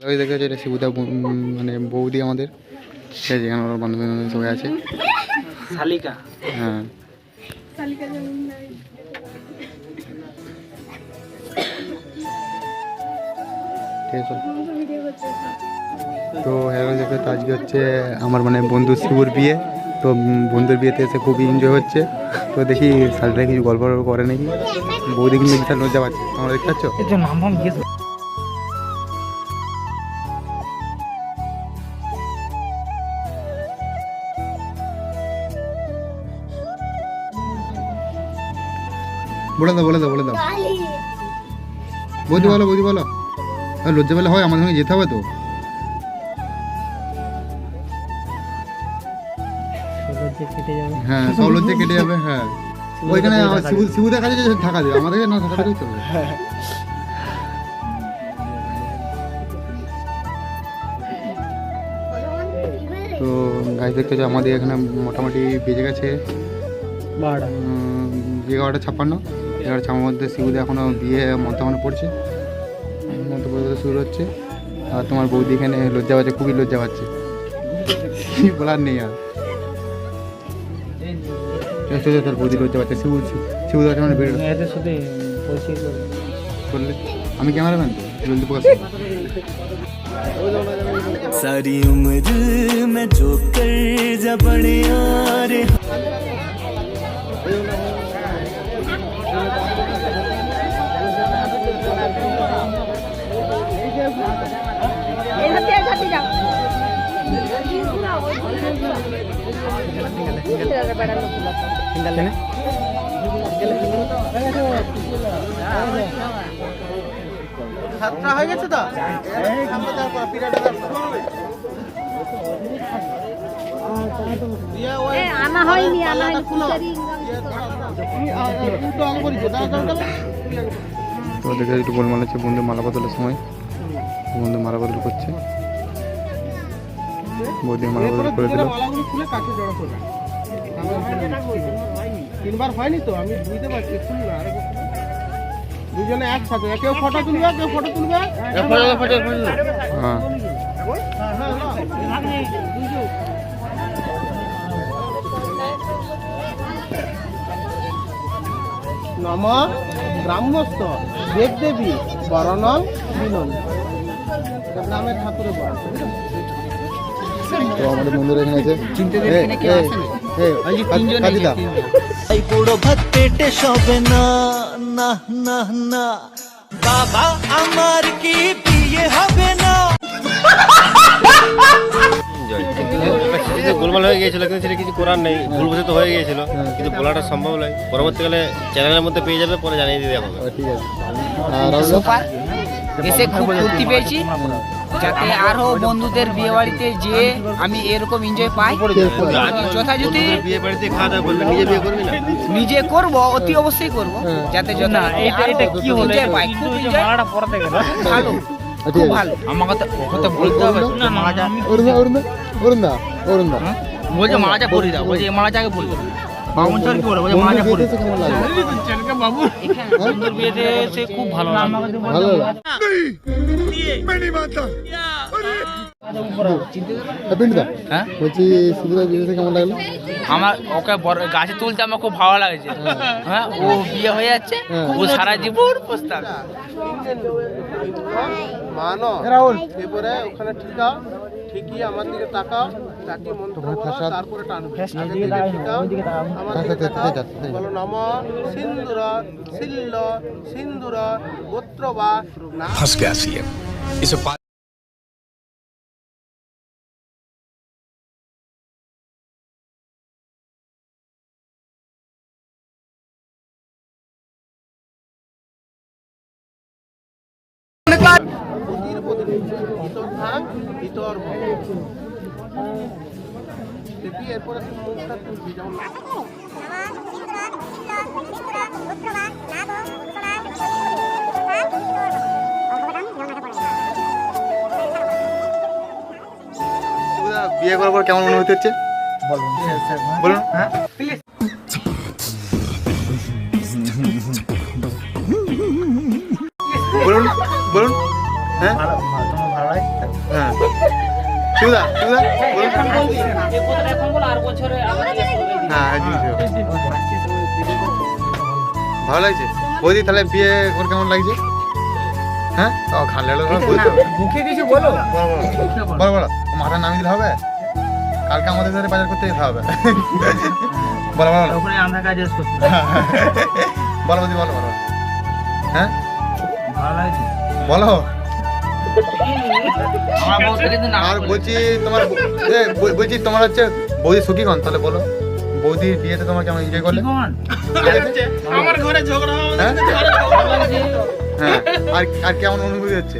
ওই দেখে এটা শিবুদা মানে বৌদি আমাদের। সে যেখানে ওর বান্ধবী সবাই আছে। শালিকা? হ্যাঁ। ঠিক আছে। তো হ্যালো দেখো তো আজকে হচ্ছে আমার মানে বন্ধু শিবুর বিয়ে। তো বন্ধুর বিয়েতে এসে খুবই এনজয় হচ্ছে। তো দেখি শালিটা কিছু গল্প টল্প করে নাকি। বৌদি কিন্তু বিশাল লজ্জা পাচ্ছে। তোমরা দেখতে পাচ্ছ? বলে দাও বলে দাও বলে দাও। বৌদি বলো বৌদি বলো। আর লজ্জা পেলে হয় আমাদের সঙ্গে যেতে হবে তো। হ্যাঁ সব লজ্জা কেটে যাবে হ্যাঁ। ওইখানে আমার শিবু শিবুদের কাছে যে থাকা দেবে আমাদেরকে না থাকা দিলেই চলবে তো গাছ দেখতে হচ্ছে আমাদের এখানে মোটামুটি বেজে গেছে এগারোটা ছাপ্পান্ন। এগারোটা ছাপ্পান্ন মধ্যে শিবুদে এখনও বিয়ে মন্ত্রমানে পড়ছে মন্ত্র পড়তে শুরু হচ্ছে আর তোমার বৌদি এখানে লজ্জা পাচ্ছে খুবই লজ্জা পাচ্ছে কি বলার নেই আর চল, চল, চল, বৌদি লজ্জা পাচ্ছে শিবু শিবুদার সামনে বেরো এদের সাথে পরিচয় করে করলে আমি ক্যামেরাম্যান তো জলদি প্রকাশ सारी उम्र मैं जो कर जा बड़े यार এখান সাতটা হয়ে গেছে তো? আনা হয়নি আনা হয়নি তো। দেখে একটু গোলমাল হচ্ছে বন্ধু মালা বদলের সময়। বন্ধু মালা বদল করছে। বৌদি মালা বদল করে দিল তিনবার হয়নি তো আমি বুঝতে পারছি শুনি না আরেকবার দুজনে একসাথে কেউ ফটো তুলবে কেউ ফটো তুলবে? হ্যাঁ। নম ব্রাহ্মস্ত দেবদেবী বরণং বিনন গ্রামের ঠাকুরের বরণ তো আমাদের বন্ধুরা এখানে আছে। এই বড় ভাত পেটে সবে না না না না। বাবা আমার কি বিয়ে হবে না? গোলমাল হয়ে গিয়েছিল কিন্তু সেটা কিছু করার নেই। ভুলবশত হয়ে গিয়েছিল কিন্তু বলাটা সম্ভব নয়। পরবর্তীকালে চ্যানেলের মধ্যে পেয়ে যাবে পরে জানিয়ে দিতে হবে। ঠিক আছে। আর এসে খুব পেয়েছি। যাতে আরও বন্ধুদের বিয়ে বাড়িতে যে আমি এরকম এনজয় পাই। যথাযথ বিয়ে বাড়িতে খাওয়া দাওয়া করবে নিজে বিয়ে করবি না? নিজে করব অতি অবশ্যই করব যাতে যথা এটা এটা কি হলো? পাই। খুব কিন্তু এই যে enjoy, মালাটা পরাতে গেল। ভালো খুব ভালো। আমাকে তো ওকে তো বলতে হবে না আমি অরুণদা অরুণদা বলছে মালাটা পরি দাও। বলছে। পরি দাও বামুন চর কি বন্ধু মালাটা পরি বিয়েতে কেমন সুন্দর এসে খুব ভালো ভালো হ্যাঁ? আমার ওকে বড় গাছে তুলতে আমার খুব ভালো লাগছে। হ্যাঁ। ও বিয়ে হয়ে যাচ্ছে ও সারা জীবন প্রস্তাব। মানো এবারে ওখানে ঠিকাও ঠিকই আমার দিকে তাকাও তাকিয়ে মন্ত্র বলো, তারপরে টানবে আমার দিকে তাকাও, বলো নম সিন্দুর সিল্ল সিন্দুর গোত্রবা না। फंस ভাগ ভিতর এরপরে বিয়ে করার পর কেমন অনুভূতি হচ্ছে? বলুন। হ্যাঁ। সুদা হ্যাঁ ভালো লাগছে? বৌদি তাহলে বিয়ে ওর কেমন লাগছে? হ্যাঁ? ও খালে মুখে কিছু বলো। বলো বলো। মাথা নামিয়ে দিলে হবে? কালকে আমাদের সাথে বাজার করতে যেতে হবে। বলো বলো কার্ড ইউজ বলো বলো বলো। হ্যাঁ? ভালো লাগছে? বলো। আর বলছি তোমার বলছি তোমার হচ্ছে বৌদি সুখী কন তাহলে বলো। বৌদির বিয়েতে তোমার কেমন এনজয় করলে? আমার ঘরে ঝগড়া হ্যাঁ? হ্যাঁ। আর আর কেমন অনুভূতি হচ্ছে?